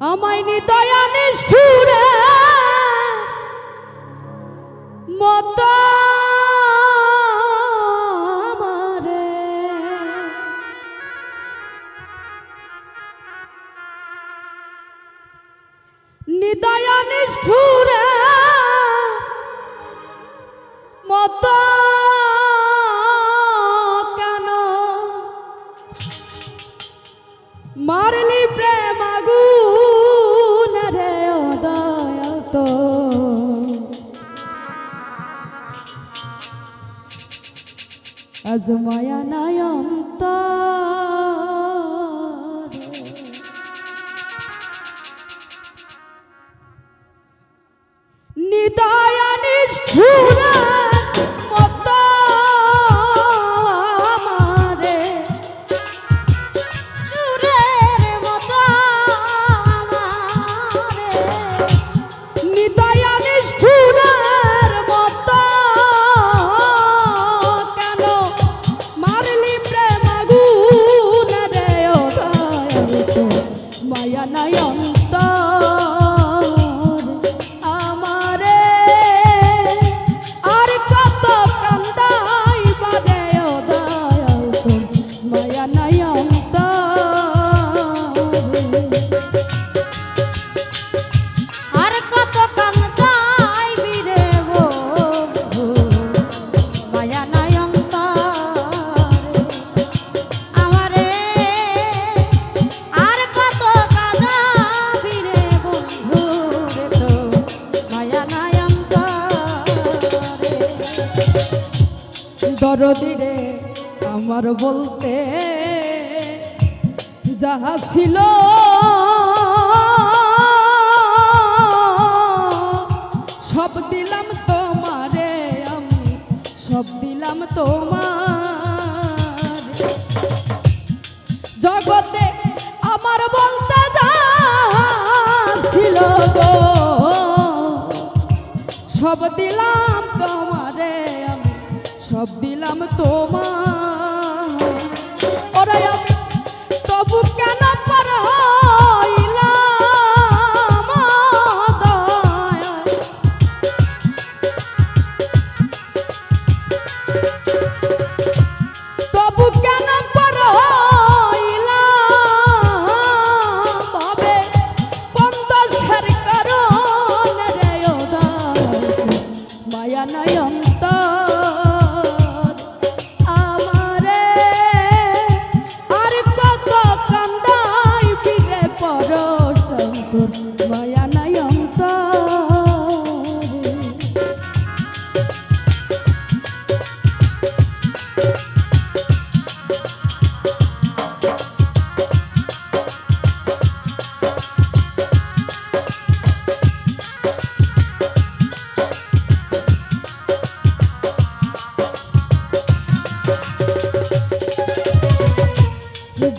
আমায় নিদয়া নিষ্ঠুরে মতো আজমায়া নায়ম নিদায়ানিষ্ঠ মায়া নাই অন্তর। দরদিরে আমার বলতে যাহা ছিল, সব দিলাম তোমারে, আমি সব দিলাম তোমার। জগতে আমার বলতে যা ছিল সব দিলাম নাম তোমার ওরাই আমি তবু কেন পারা?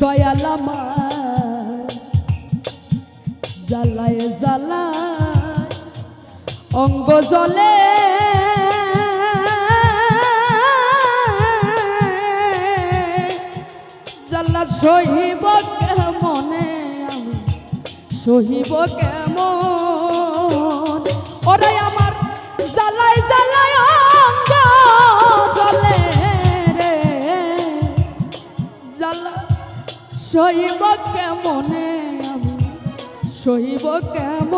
দয়াল আমার। জ্বালায় জ্বালায় অঙ্গ জলে। জ্বালা সহিব কেমনে সহিব কেমন? ওরাই আমার সইব কেমনে আমি? সইব কেমন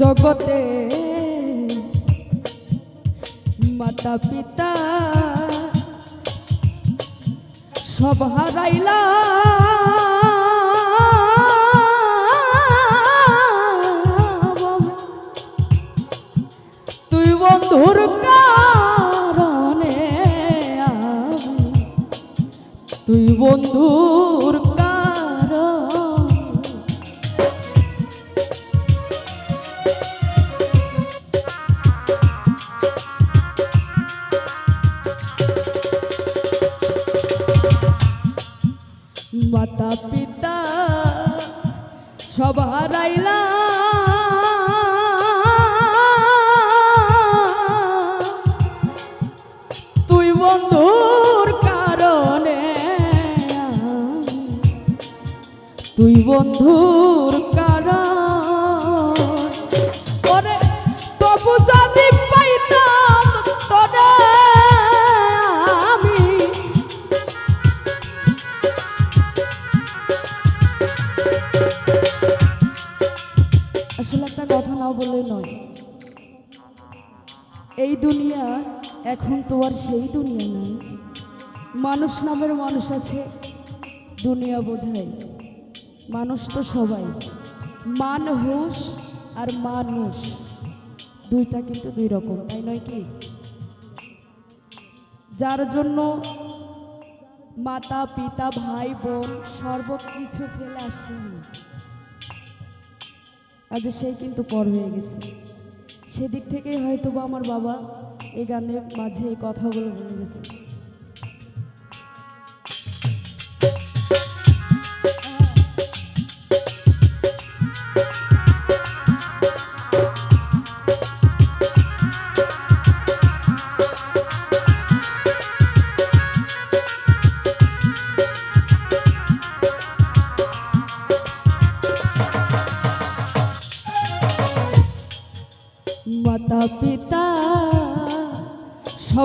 জগতে মাতা পিতা সব হারাইলা। তুই বন্ধুর কারণে তুই বন্ধুর মাতা পিতা সব হারাইলা। তুই বন্ধুর কারণে তুই বন্ধুর না বললে নয়। এই দুনিয়া এখন তো আর সেই দুনিয়া নাই। মানুষ নামের মানুষ আছে, দুনিয়া বোঝায়। মানুষ তো সবাই। মানুষ আর মানুষ দুইটা কিন্তু দুই রকম, তাই নয় কি? যার জন্য মাতা, পিতা, ভাই, বোন সর্বকিছু ফেলে আসেনি। আজ সেই কিন্তু পর হয়ে গেছে। সেদিক থেকেই হয়তো বা আমার বাবা এই গানের মাঝে এই কথাগুলো বলে গেছে।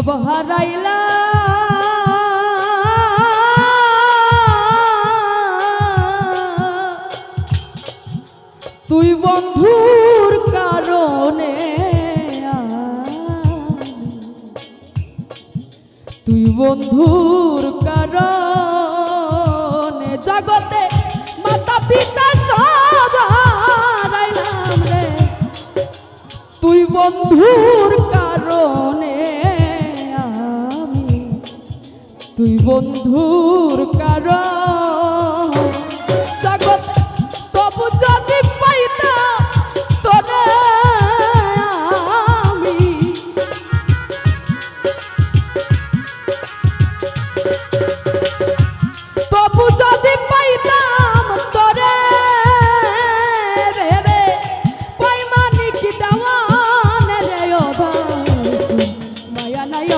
সব হারাইলা। তুই বন্ধুর কারণে তুই বন্ধুর কারণে জগতে মাতা পিতা সব হারাইলাম রে। তুই বন্ধুর বন্ধুর কারণ। জগৎ তবু যদি পাইতাম তোরে আমি তবু যদি পাইতাম তোরে ভেবে পাইমানি কি দেওয়ান রে মায়া নাই